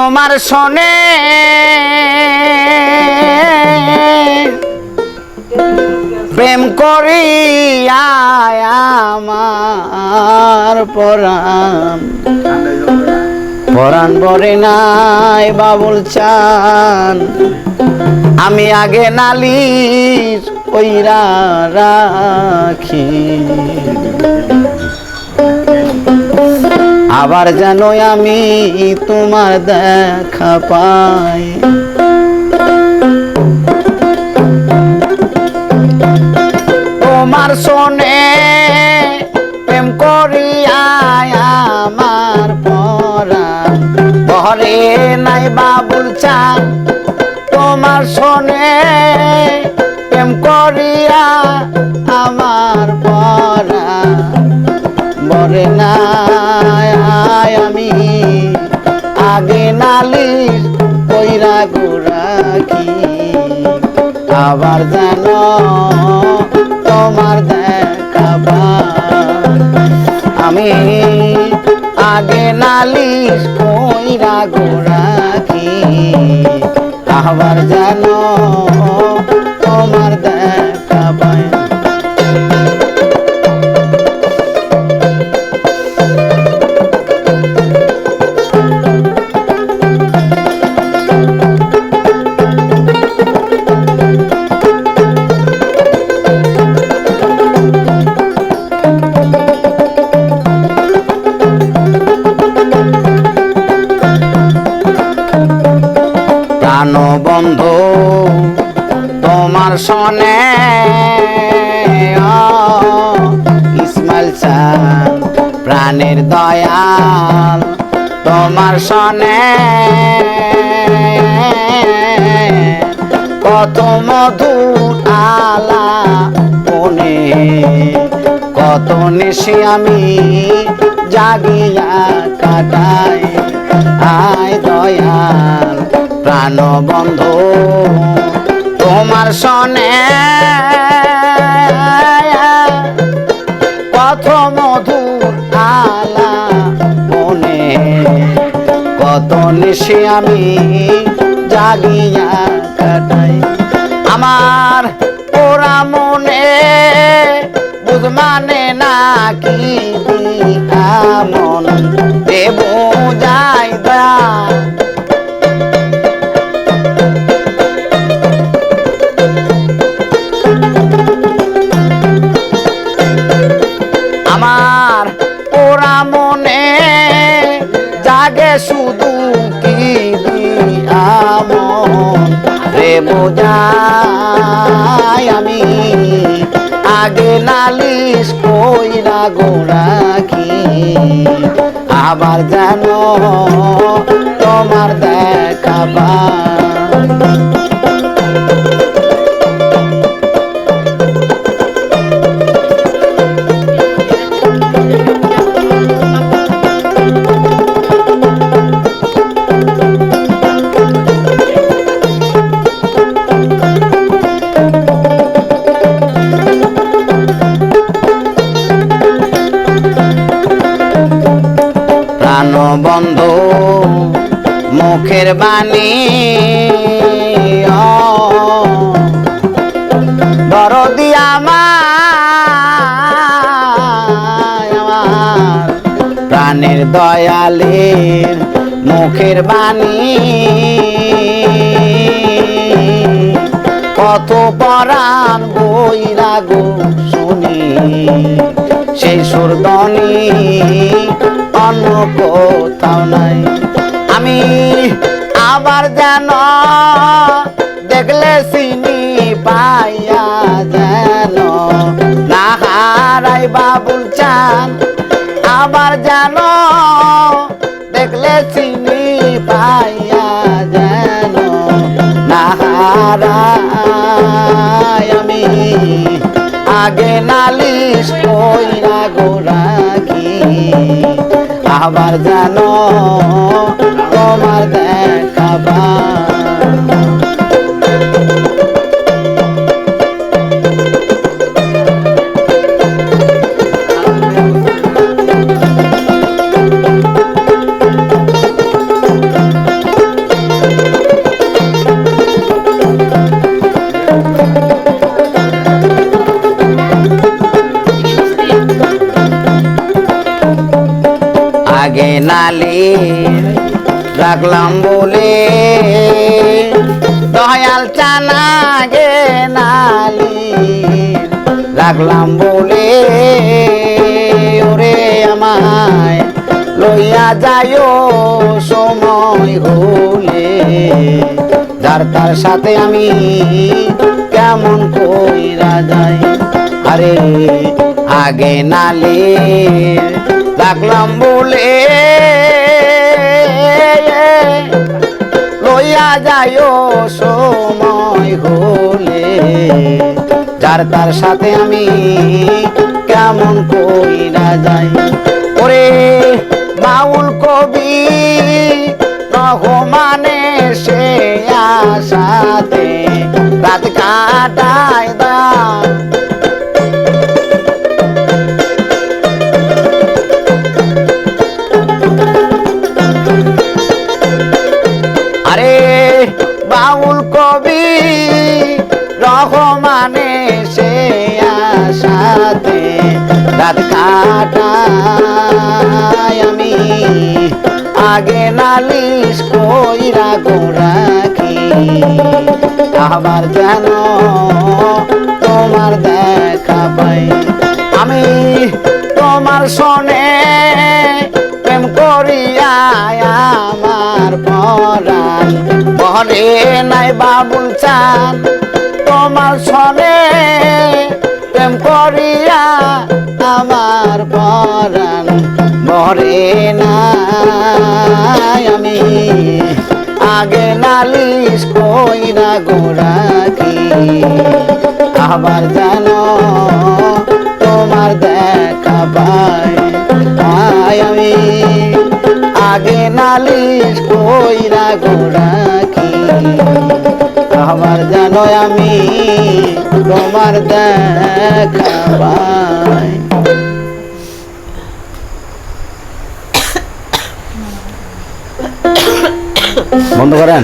তোমার শোনে। প্রেম করি আমার পরাণ। পরাণ বরে নাই বাবুল চান। আমি আগে নালিশ কইরা রাখি। আবার যেন আমি তোমার দেখা পাই। তোমার শোনে প্রেম করিয়া আমার পরাণ বহরে নাই বাবুল চান। তোমার শোনে প্রেম করিয়া বরে নাই। আমি আগে নালিশ কইরা গোরাকি আবার যেন তোমার দেখাবা আমি আগে নালিশ কইরা গোরাকি আবার যেন প্রাণ বন্ধু, তোমার সনে ইসমাইল প্রাণের দয়াল, তোমার সনে কত মধু আলা কত নেশে আমি জাগিয়া কাটাই। আয় দয়াল প্রাণ বন্ধু তোমার সনে কত মধুর আলা মনে। কত নিশে আমি জাগিয়া কাটাই। আমার জাগে শুধু কি রে বোঝাই আমি আগে নালিশ কইরা গোরাখি আবার জানো তোমার দেখাবা বন্ধ মুখের বাণী। দরদি আমার প্রাণের দয়ালের মুখের বাণী। কত পরাণ বইরা গো শুনি সেই সুরদনি অন্য কোথাও নাই আমি আবার যেন দেখলে চিনি পাইয়া যেন না হারাই বাবুল চান। আবার যেন দেখলে চিনি পাইয়া যেন না হারাই। আমি আগে নালিশ কইরা গোরাখি আবার জানো তোমার দেখাবা রাখলাম বলে। দয়াল চানা গে নালি, রাখলাম বলে। ওরে আমায় লইয়া যাইও সময় হলে, যার তার সাথে আমি কেমন কইরা যাই। আরে, আগে নালে রাখলাম বলে। যাইও সময় হলে। যার তার সাথে আমি কেমন কইরা যাই? ওরে বাউল কবি রহমানে সে আসাতে রাত কাটায় আগে নালিশ কইরা গোরাখি আবার যেন তোমার দেখা পাই। আমি তোমার শোনে প্রেম করিয়া আমার পরাণ। বহরে নাই বাবুল চান, তোমার শোনে প্রেম করিয়া আমার পরাণ। বহরে নাই আমি আগে নালিশ কইরা গোরাখি আবার জানো তোমার দেখা পাই। আমি আগে নালিশ কইরা গোরাখি আবার জানো আমি তোমার দেখা পাই। বন্ধ করেন